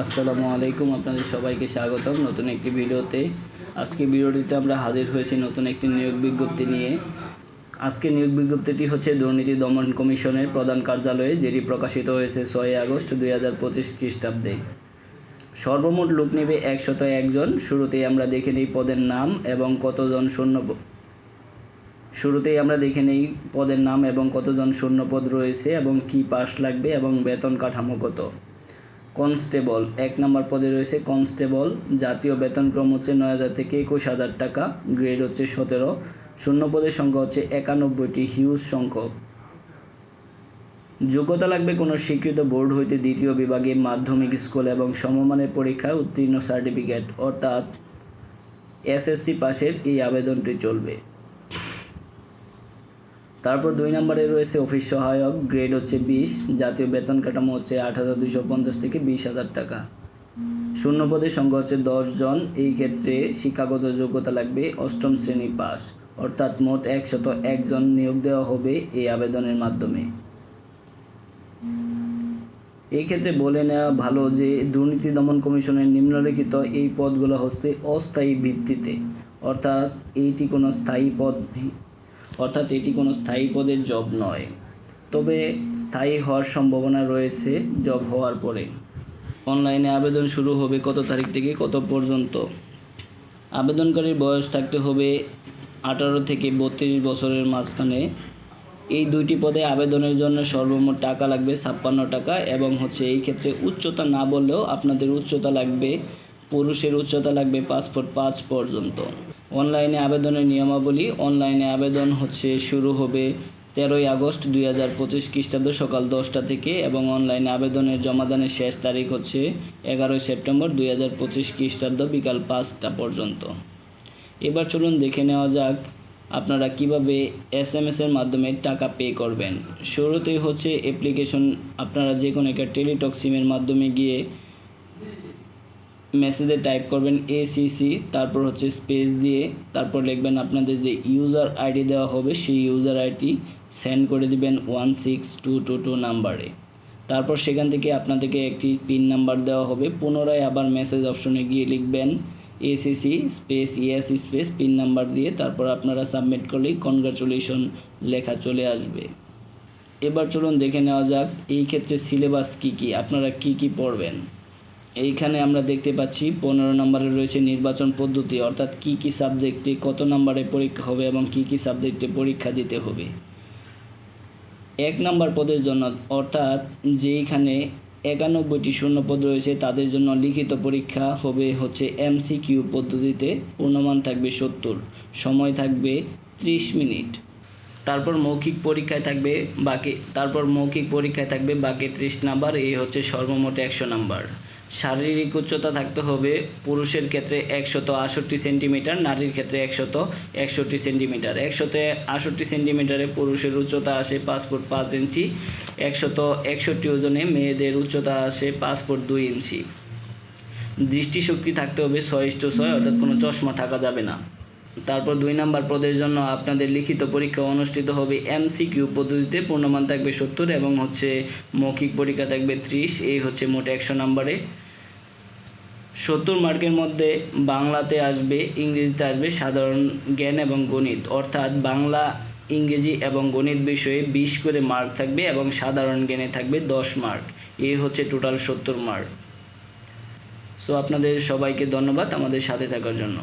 আসসালামু আলাইকুম, আপনাদের সবাইকে স্বাগতম নতুন একটি ভিডিওতে। আজকে ভিডিওটিতে আমরা হাজির হয়েছি নতুন একটি নিয়োগ বিজ্ঞপ্তি নিয়ে। আজকে নিয়োগ বিজ্ঞপ্তিটি হচ্ছে দুর্নীতি দমন কমিশনের প্রধান কার্যালয়ে, যেটি প্রকাশিত হয়েছে ছয় আগস্ট দুই হাজার পঁচিশ খ্রিস্টাব্দে। সর্বমোট লোক নেবে একশত একজন। শুরুতেই আমরা দেখে নিই পদের নাম এবং কতজন শূন্য শুরুতেই আমরা দেখে নেই পদের নাম এবং কতজন শূন্যপদ রয়েছে এবং কি পাস লাগবে এবং বেতন কাঠামো কত। কনস্টেবল, এক নম্বর পদে রয়েছে কনস্টেবল, জাতীয় বেতনক্রম হচ্ছে নয় হাজার থেকে একুশ হাজার টাকা, গ্রেড হচ্ছে সতেরো, শূন্য পদের সংখ্যা হচ্ছে একানব্বইটি, হিউজ সংখ্যক। যোগ্যতা লাগবে কোনো স্বীকৃত বোর্ড হইতে দ্বিতীয় বিভাগে মাধ্যমিক স্কুল এবং সমমানের পরীক্ষায় উত্তীর্ণ সার্টিফিকেট, অর্থাৎ এসএসসি পাশের এই আবেদনটি চলবে। তারপর দুই নম্বরে রয়েছে অফিস সহায়ক, গ্রেড হচ্ছে বিশ, জাতীয় বেতন কাঠামো হচ্ছে আট হাজার দুইশো পঞ্চাশ থেকে বিশ হাজার টাকা। শূন্য পদের সংখ্যা হচ্ছে দশ জন, এই ক্ষেত্রে শিক্ষাগত যোগ্যতা লাগবে অষ্টম শ্রেণি পাস। অর্থাৎ মোট একশত একজন নিয়োগ দেওয়া হবে এই আবেদনের মাধ্যমে। এই ক্ষেত্রে বলে নেওয়া ভালো যে, দুর্নীতি দমন কমিশনের নিম্নলিখিত এই পদগুলো হচ্ছে অস্থায়ী ভিত্তিতে। অর্থাৎ এইটি কোনো স্থায়ী পদ অর্থাৎ এটি কোনো স্থায়ী পদের জব নয়। তবে স্থায়ী হওয়ার সম্ভাবনা রয়েছে জব হওয়ার পরে। অনলাইনে আবেদন শুরু হবে কত তারিখ থেকে কত পর্যন্ত? আবেদনকারীর বয়স থাকতে হবে আঠারো থেকে বত্রিশ বছরের মাঝখানে। এই দুইটি পদে আবেদনের জন্য সর্বমোট টাকা লাগবে ছাপ্পান্ন টাকা এবং হচ্ছে এই ক্ষেত্রে উচ্চতা না বললেও আপনাদের উচ্চতা লাগবে, পুরুষের উচ্চতা লাগবে ফুট পাঁচ পর্যন্ত। অনলাইনে আবেদনের নিয়মাবলী অনলাইনে আবেদন হচ্ছে শুরু হবে তেরোই আগস্ট দুই হাজার পঁচিশ খ্রিস্টাব্দ সকাল দশটা থেকে এবং অনলাইনে আবেদনের জমাদানের শেষ তারিখ হচ্ছে এগারোই সেপ্টেম্বর দুই হাজার পঁচিশ খ্রিস্টাব্দ বিকাল পাঁচটা পর্যন্ত। এবার চলুন দেখে নেওয়া যাক আপনারা কীভাবে এস এম এসের মাধ্যমে টাকা পে করবেন। শুরুতেই হচ্ছে অ্যাপ্লিকেশন আপনারা যে কোনো একটা টেলিটক সিমের মাধ্যমে গিয়ে মেসেজে টাইপ করবেন এসিসি তারপর হচ্ছে স্পেস দিয়ে, তারপর লিখবেন আপনাদের যে ইউজার আইডি দেওয়া হবে, সেই ইউজার আইডি সেন্ড করে দিবেন one six two two two নাম্বারে তারপর সেখান থেকে আপনাদেরকে একটি পিন নাম্বার দেওয়া হবে, পুনরায় আবার মেসেজ অপশনে গিয়ে লিখবেন ACC space ES space PIN number দিয়ে, তারপর আপনারা সাবমিট করলেই কনগ্রাচুলেশন লেখা চলে আসবে। এবার চলুন দেখে নেওয়া যাক, এই ক্ষেত্রে সিলেবাস কি কি, আপনারা কি কি পড়বেন? এইখানে আমরা দেখতে পাচ্ছি পনেরো নম্বরে রয়েছে নির্বাচন পদ্ধতি, অর্থাৎ কি কি সাবজেক্টে কত নম্বরে পরীক্ষা হবে এবং কি কি সাবজেক্টে পরীক্ষা দিতে হবে। এক নম্বর পদের জন্য, অর্থাৎ যেইখানে একানব্বইটি শূন্যপদ রয়েছে তাদের জন্য লিখিত পরীক্ষা হবে হচ্ছে এমসিকিউ পদ্ধতিতে, পূর্ণমান থাকবে সত্তর, সময় থাকবে ত্রিশ মিনিট। তারপর মৌখিক পরীক্ষায় থাকবে বাকি, তারপর মৌখিক পরীক্ষায় থাকবে বাকি ত্রিশ নাম্বার, এই হচ্ছে সর্বমোট একশো নাম্বার। শারীরিক উচ্চতা থাকতে হবে পুরুষের ক্ষেত্রে একশত আষট্টি সেন্টিমিটার, নারীর ক্ষেত্রে একশত একষট্টি সেন্টিমিটার। একশত আষট্টি সেন্টিমিটারে পুরুষের উচ্চতা আসে পাঁচ ফুট পাঁচ ইঞ্চি, একশত একষট্টি ওজনে মেয়েদের উচ্চতা আসে পাঁচ ফুট দুই ইঞ্চি। দৃষ্টিশক্তি থাকতে হবে ছয় ইষ্ট ছয়, অর্থাৎ কোনো চশমা থাকা যাবে না। তারপর দুই নাম্বার পদের জন্য আপনাদের লিখিত পরীক্ষা অনুষ্ঠিত হবে এমসিকিউ পদ্ধতিতে, পূর্ণমান থাকবে সত্তর এবং হচ্ছে মৌখিক পরীক্ষা থাকবে ত্রিশ, এই হচ্ছে মোট একশো নাম্বারে। সত্তর মার্কের মধ্যে বাংলাতে আসবে, ইংরেজিতে আসবে সাধারণ জ্ঞান এবং গণিত। অর্থাৎ বাংলা, ইংরেজি এবং গণিত বিষয়ে বিশ করে মার্ক থাকবে এবং সাধারণ জ্ঞানে থাকবে দশ মার্ক। এই হচ্ছে টোটাল সত্তর মার্ক। সো আপনাদের সবাইকে ধন্যবাদ আমাদের সাথে থাকার জন্য।